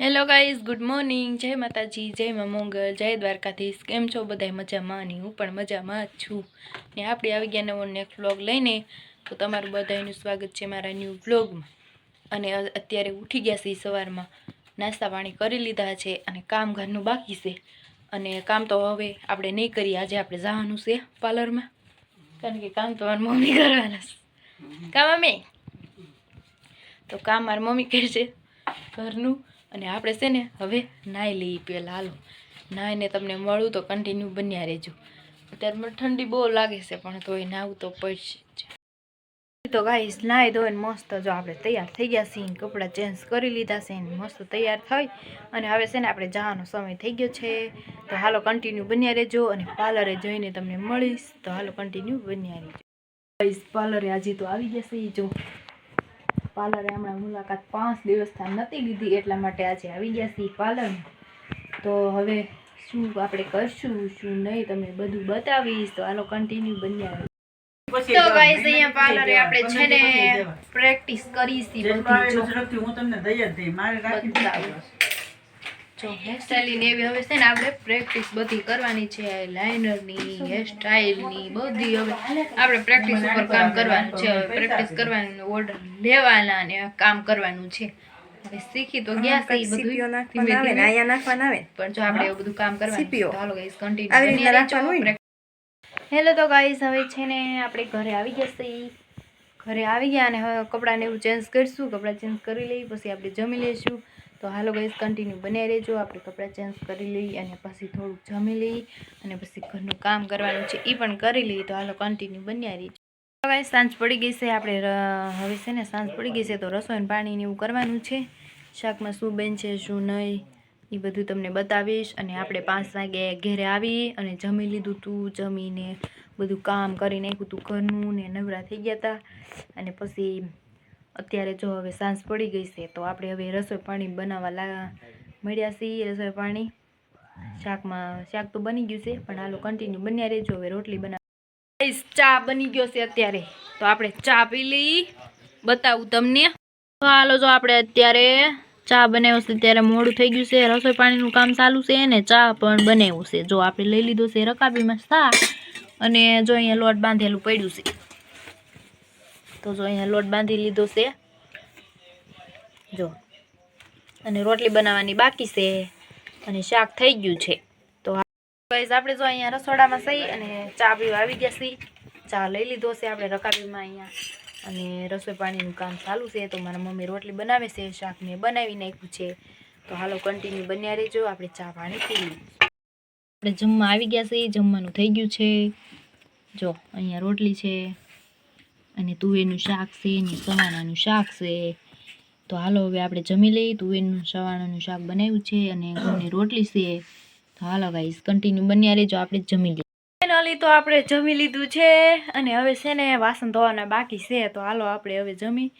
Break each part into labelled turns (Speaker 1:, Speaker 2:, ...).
Speaker 1: Hello guys good morning જય માતાજી, જય મા મંગળ જય દ્વારકાધીશ. કેમ છો બધાય? મજામાં અને હું પણ મજામાં જ છું. ને આપણે આવી ગયા નવો નેક્સ્ટ વ્લોગ લઈને તો તમારું બધાનું સ્વાગત છે મારા ન્યૂ વ્લોગમાં અને અત્યારે ઉઠી ગયા છીએ સવારમાં. નાસ્તા પાણી કરી લીધા છે અને કામ ઘરનું બાકી છે. અને કામ તો હવે આપણે નહીં કરીએ. આજે આપણે જવાનું છે પાર્લરમાં. કારણ કે કામ તો મારી મમ્મી કરવાના છે. કામ અમે તો કામ મારી મમ્મી કરશે ઘરનું. અને આપણે છે ને હવે નાહી લઈએ પહેલાં હાલો. નાહીને તમને મળું તો કન્ટિન્યુ બન્યા રહેજો. અત્યારે મને ઠંડી બહુ લાગે છે, પણ તોય નાહવું તો પડશે તો ગાઈસ નાહી ધોઈને મસ્ત જો આપણે તૈયાર થઈ ગયા છીએ કપડાં ચેન્જ કરી લીધા છે મસ્ત તૈયાર થઈ. અને હવે છે ને આપણે જવાનો સમય થઈ ગયો છે. તો હાલો કન્ટિન્યુ બન્યા રહેજો અને પાર્લરે જઈને તમને મળીશ. તો હાલો કન્ટિન્યુ બન્યા રહેજો. ગાઈસ પાર્લરે આજે તો આવી ગયા છે, જો. પાર્લરે હમણાં મુલાકાત પાંચ દિવસથી નથી લીધી એટલા માટે આજે આવી ગયા છીએ પાર્લરમાં તો હવે શું આપણે કરશું શું નહીં તમને બધું બતાવીશ. તો આલો કન્ટિન્યુ બન્યા તો ગાઈસ અહીંયા પાર્લરે આપણે છે ને પ્રેક્ટિસ કરી છે બધી. જો
Speaker 2: હું તમને દઈ જ દઈ મારે રાખી.
Speaker 1: જો હેરસ્ટાઈલ એવી હવે છે ને આપણે પ્રેક્ટિસ બધી કરવાની છે લાઇનરની હેરસ્ટાઈલની બધી હવે આપણે પ્રેક્ટિસ ઉપર કામ કરવાનું છે હવે પ્રેક્ટિસ કરવાનું ઓર્ડર લેવાના ને કામ કરવાનું છે. હવે શીખી તો ગયા છે બધું ધીમે ધીમે. પણ જો આપણે એવું બધું કામ કરવાનું હાલો ગાઈસ કન્ટિન્યુ હેલો તો ગાઈસ હવે છે ને આપણે ઘરે આવી ગયા છીએ ઘરે આવી ગયા અને હવે કપડાને એવું ચેન્જ કરીશું કપડાં ચેન્જ કરી લઈ પછી આપણે જમી લઈશું. તો હાલો ગાઈસ કન્ટિન્યુ બને રહેજો. આપણે કપડાં ચેન્જ કરી લઈ અને પછી થોડુંક જમી લઈ અને પછી ઘરનું કામ કરવાનું છે એ પણ કરી લઈએ. તો હાલો કન્ટિન્યુ બન્યા રહીજો. હવે સાંજ પડી ગઈ છે. આપણે હવે છે ને સાંજ પડી ગઈ છે તો રસોઈ પાણીને પાણી એવું કરવાનું છે. શાકમાં શું બનશે, શું નહીં એ બધું તમને બતાવીશ. અને આપણે પાંચ વાગે ઘરે આવી અને જમી લીધું તું, જમીને બધું કામ કરી નાખ્યું તું ઘરનું ને નવરા થઈ ગયા હતા અને પછી અત્યારે જો હવે સાંજ પડી ગઈ છે, તો આપણે હવે રસોઈ પાણી બનાવવા લા, મળ્યા છીએ રસોઈ પાણી. શાકમાં, શાક તો બની ગયું છે, પણ હાલો કન્ટિન્યુ બન્યા રહેજો હવે રોટલી બનાવી. ચા બની ગયો છે અત્યારે. તો આપણે ચા પી લઈ. બતાવું તમને. તો હાલો જો આપણે અત્યારે ચા બનાવ્યો છે, ત્યારે મોડું થઈ ગયું છે. રસોઈ પાણીનું કામ ચાલુ છે ને ચા પણ બનાવ્યું છે. જો આપણે લઈ લીધો છે રકાબીમાં ચા અને જો અહીંયા લોટ બાંધેલું પડ્યું છે. તો જો અહીંયા લોટ બાંધી લીધો છે. જો. અને રોટલી બનાવવાની બાકી છે અને શાક થઈ ગયું છે. તો ગાઈઝ આપણે જો અહીંયા રસોડામાં સહી અને ચા પીવા આવી ગયા છીએ. ચા લઈ લીધો છે આપણે રકાબીમાં અહીંયા. અને રસોઈ પાણીનું કામ ચાલુ છે, તો મારા મમ્મી રોટલી બનાવે છે, શાક મેં બનાવી નાખ્યું છે. તો હાલો કન્ટિન્યુ બન્યા રહેજો, આપણે ચા પાણી પી આપણે જમવા આવી ગયા છીએ, જમવાનું થઈ ગયું છે. જો, અહીંયા રોટલી છે. અને તુવેરનું શાક છે ને સવાણાનું શાક છે. તો હાલો હવે આપણે જમી લઈએ. તુવેરનું, સવાણાનું શાક બનાવ્યું છે અને ઘઉંની રોટલી છે. તો હાલો ગાઈસ કન્ટિન્યુ બન્યા રહેજો, આપણે જમી લઈએ. ફાઇનલી તો આપણે જમી લીધું છે અને હવે છે ને વાસણ ધોવાના બાકી છે. તો હાલો આપણે હવે જમી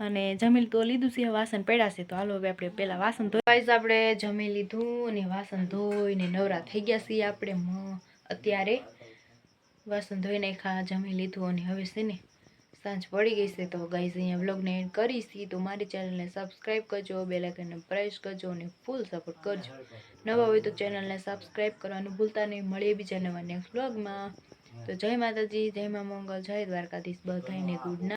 Speaker 1: અને જમી તો લીધું છે, વાસણ પડ્યા છે. તો હાલો હવે આપણે પહેલાં વાસણ ધોઈ ગાઈસ આપણે જમી લીધું અને વાસણ ધોઈને નવરા થઈ ગયા છીએ આપણે. અત્યારે વાસણ ધોઈ નાખ્યા, જમી લીધું અને હવે છે ને સાંજ પડી ગઈ છે તો ગાઈઝ અહીંયા વ્લોગને એન્ડ કરીશી. તો મારી ચેનલને સબસ્ક્રાઈબ કરજો બે આઇકનને પ્રેસ કરજો અને ફૂલ સપોર્ટ કરજો. નવા હોય તો ચેનલને સબસ્ક્રાઈબ કરવાનું ભૂલતા નહીં. મળીએ બીજા નવા નેક્સ્ટ વ્લોગમાં તો જય માતાજી, જય મા મંગળ જય દ્વારકાધીશ. બધાને ગુડ